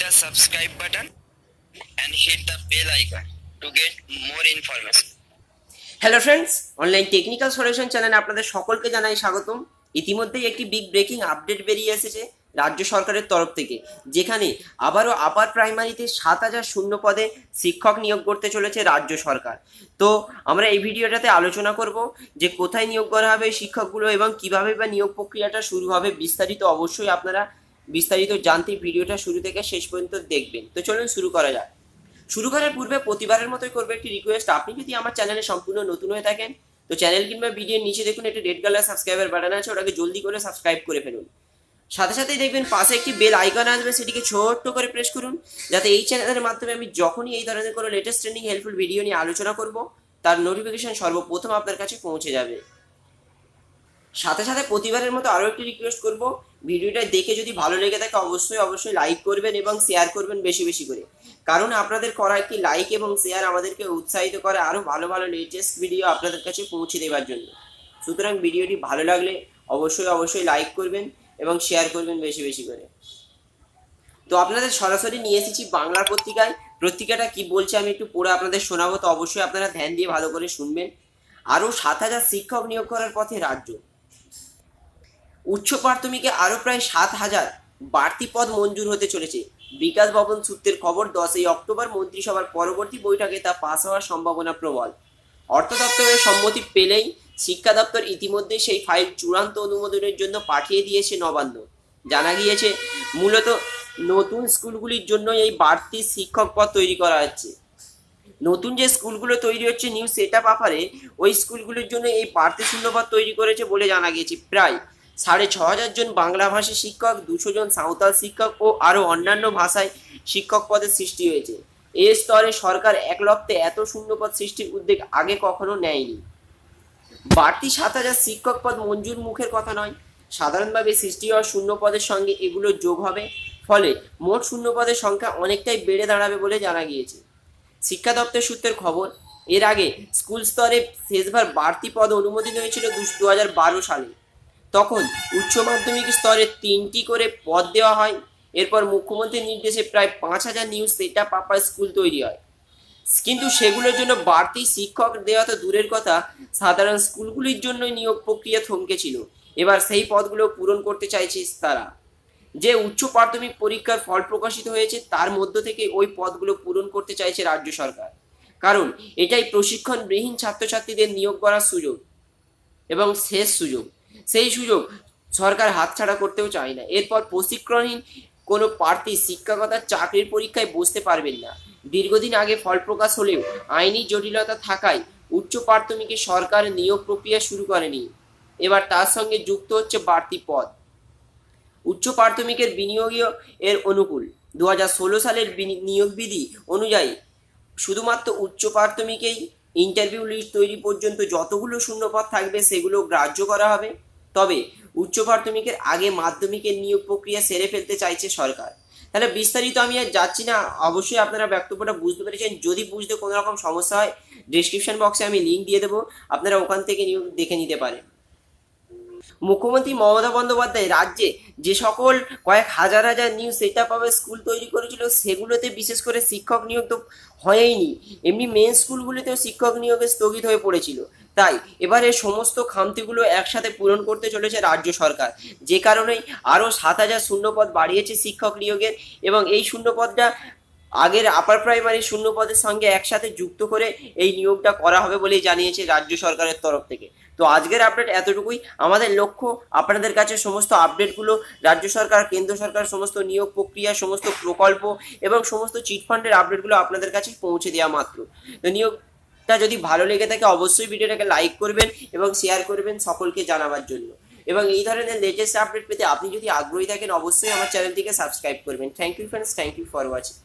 the subscribe button and hit the bell icon to get more information. Hello friends online technical solution চ্যানেলে আপনাদের সকলকে জানাই স্বাগতম ইতিমধ্যেই একটি বিগ ব্রেকিং আপডেট বেরিয়ে এসেছে রাজ্য সরকারের তরফ থেকে, যেখানে আবারও আপার প্রাইমারিতে সাত হাজার শূন্য পদে শিক্ষক নিয়োগ করতে চলেছে রাজ্য সরকার তো আমরা এই ভিডিওটাতে আলোচনা করব যে কোথায় নিয়োগ করা হবে শিক্ষকগুলো এবং কীভাবে বা নিয়োগ প্রক্রিয়াটা শুরু হবে, বিস্তারিত অবশ্যই আপনারা বিস্তারিত জানতে ভিডিওটা শুরু থেকে শেষ পর্যন্ত দেখবেন। তো চলুন শুরু করা যাক। শুরু করার পূর্বে প্রতিবারের মতোই করব একটি রিকোয়েস্ট আপনি যদি আমার চ্যানেলে সম্পূর্ণ নতুন হয়ে থাকেন, তো চ্যানেল কিংবা ভিডিওর নিচে দেখুন একটি রেড কালার সাবস্ক্রাইবার বাটন আছে, ওটাকে জলদি করে সাবস্ক্রাইব করে ফেলুন। সাথে সাথেই দেখবেন পাশে একটি বেল আইকন আসবে, সেটিকে ছোট্ট করে প্রেস করুন, যাতে এই চ্যানেলের মাধ্যমে আমি যখনই এই ধরনের কোনো লেটেস্ট ট্রেন্ডিং হেল্পফুল ভিডিও নিয়ে আলোচনা করব, তার নোটিফিকেশন সর্বপ্রথম আপনার কাছে পৌঁছে যাবে। সাথে সাথে প্রতিবারের মতো আরও একটি রিকোয়েস্ট করব। ভিডিওটা দেখে যদি ভালো লেগে থাকে, অবশ্যই অবশ্যই লাইক করবেন এবং শেয়ার করবেন বেশি বেশি করে। কারণ আপনাদের করা একটি লাইক এবং শেয়ার আমাদেরকে উৎসাহিত করে আরও ভালো ভালো লেটেস্ট ভিডিও আপনাদের কাছে পৌঁছে দেওয়ার জন্য। সুতরাং ভিডিওটি ভালো লাগলে অবশ্যই অবশ্যই লাইক করবেন এবং শেয়ার করবেন বেশি বেশি করে। তো আপনাদের সরাসরি নিয়ে এসেছি বাংলার পত্রিকায়। পত্রিকাটা কি বলছে আমি একটু পড়ে আপনাদের শোনাবো। তো অবশ্যই আপনারা ধ্যান দিয়ে ভালো করে শুনবেন। আরও সাত হাজার শিক্ষক নিয়োগ করার পথে রাজ্য। উচ্চ প্রাথমিকে আরও প্রায় সাত হাজার বাড়তি পদ মঞ্জুর হতে চলেছে। বিকাশ ভবন সূত্রের খবর, দশই অক্টোবর মন্ত্রিসভার পরবর্তী বৈঠকে তা পাস হওয়ার সম্ভাবনা প্রবল। অর্থ দপ্তরের সম্মতি পেলেই শিক্ষা দপ্তর ইতিমধ্যে সেই ফাইল চূড়ান্ত অনুমোদনের জন্য পাঠিয়ে দিয়েছে নবান্ন। জানা গিয়েছে, মূলত নতুন স্কুলগুলির জন্য এই বাড়তি শিক্ষক পদ তৈরি করা হচ্ছে। নতুন যে স্কুলগুলো তৈরি হচ্ছে, নিউ সেট আপ আফারে ওই স্কুলগুলির জন্য এই বাড়তি শূন্যপদ তৈরি করেছে বলে জানা গিয়েছে। প্রায় সাড়ে ছ হাজার জন বাংলা ভাষী শিক্ষক, দুশো জন সাঁওতাল শিক্ষক ও আরও অন্যান্য ভাষায় শিক্ষক পদের সৃষ্টি হয়েছে। এ স্তরে সরকার এক লক্ষ্যে এত শূন্যপদ সৃষ্টির উদ্যোগ আগে কখনো নেয়নি। বাড়তি সাত হাজার শিক্ষক পদ মঞ্জুর মুখের কথা নয়। সাধারণভাবে সৃষ্টি হওয়া শূন্য পদের সঙ্গে এগুলো যোগ হবে। ফলে মোট শূন্য পদের সংখ্যা অনেকটাই বেড়ে দাঁড়াবে বলে জানা গিয়েছে। শিক্ষা দপ্তর সূত্রের খবর, এর আগে স্কুল স্তরে শেষবার বাড়তি পদ অনুমোদিত হয়েছিল দু হাজার বারো সালে। তখন উচ্চ মাধ্যমিক স্তরে তিনটি করে পদ দেওয়া হয়। এরপর মুখ্যমন্ত্রীর নির্দেশে প্রায় পাঁচ হাজার new set up upper school তৈরি হয়। কিন্তু সেগুলোর জন্য বাড়তি শিক্ষক দেওয়া তো দূরের কথা। সাধারণ স্কুলগুলির জন্য নিয়োগ প্রক্রিয়া থমকে ছিল। এবার সেই পদগুলো পূরণ করতে চাইছে তারা। যে উচ্চ প্রাথমিক পরীক্ষার ফল প্রকাশিত হয়েছে, তার মধ্য থেকে ওই পদগুলো পূরণ করতে চাইছে রাজ্য সরকার। কারণ এটাই প্রশিক্ষণবিহীন ছাত্রছাত্রীদের নিয়োগ করার সুযোগ এবং শেষ সুযোগ। সেই সুযোগ সরকার হাতছাড়া করতেও চায় না। এরপর প্রশিক্ষণহীন কোনো প্রার্থী শিক্ষকতার চাকরির পরীক্ষায় বসতে পারবেন না। দীর্ঘদিন আগে ফল প্রকাশ হলেও আইনি জটিলতা থাকায় উচ্চ প্রাথমিকে সরকার নিয়োগ প্রক্রিয়া শুরু করেনি। এবার তার সঙ্গে যুক্ত হচ্ছে বাড়তি পদ। উচ্চ প্রাথমিকের বিনিয়োগীয় এর অনুকূল। দু হাজার ষোলো সালের নিয়োগ বিধি অনুযায়ী শুধুমাত্র উচ্চ প্রাথমিকেই ইন্টারভিউ লিস্ট তৈরি পর্যন্ত যতগুলো শূন্যপদ থাকবে সেগুলো গ্রাহ্য করা হবে। তবে উচ্চ প্রাথমিকের আগে মাধ্যমিকের নিয়োগ প্রক্রিয়া সেরে ফেলতে চাইছে সরকার। তাহলে বিস্তারিত আমি আর যাচ্ছি না। অবশ্যই আপনারা বক্তব্যটা বুঝতে পেরেছেন। যদি বুঝতে কোনো রকম সমস্যা হয় ডিসক্রিপশন বক্সে আমি লিঙ্ক দিয়ে দেবো। আপনারা ওখান থেকে নিয়োগ দেখে নিতে পারেন। মুখ্যমন্ত্রী মমতা বন্দ্যোপাধ্যায় রাজ্যে যে সকল কয়েক হাজার হাজার নিউ সেট আপ স্কুল তৈরি করেছিল, সেগুলোতে বিশেষ করে শিক্ষক নিয়োগ তো হয়ইনি এমনি মেন স্কুলগুলিতেও শিক্ষক নিয়োগে স্থগিত হয়ে পড়েছিল। তাই এবারে সমস্ত খামতিগুলো একসাথে পূরণ করতে চলেছে রাজ্য সরকার। যে কারণেই আরও সাত হাজার শূন্যপদ বাড়িয়েছে শিক্ষক নিয়োগের এবং এই শূন্যপদটা আগের আপার প্রাইমারি শূন্য পদের সঙ্গে একসাথে যুক্ত করে এই নিয়োগটা করা হবে বলেই জানিয়েছে রাজ্য সরকারের তরফ থেকে। তো আজকের আপডেট এতটুকুই। আমাদের লক্ষ্য, আপনাদের কাছে সমস্ত আপডেটগুলো রাজ্য সরকার, কেন্দ্র সরকার, সমস্ত নিয়োগ প্রক্রিয়া, সমস্ত প্রকল্প এবং সমস্ত চিটফান্ডের আপডেটগুলো আপনাদের কাছে পৌঁছে দেওয়া মাত্র। তো নিয়োগটা যদি ভালো লেগে থাকে, অবশ্যই ভিডিওটাকে লাইক করবেন এবং শেয়ার করবেন সকলকে জানাবার জন্য। এবং এই ধরনের লেটেস্ট আপডেট পেতে আপনি যদি আগ্রহী থাকেন, অবশ্যই আমার চ্যানেলটিকে সাবস্ক্রাইব করবেন। Thank you friends thank you for watching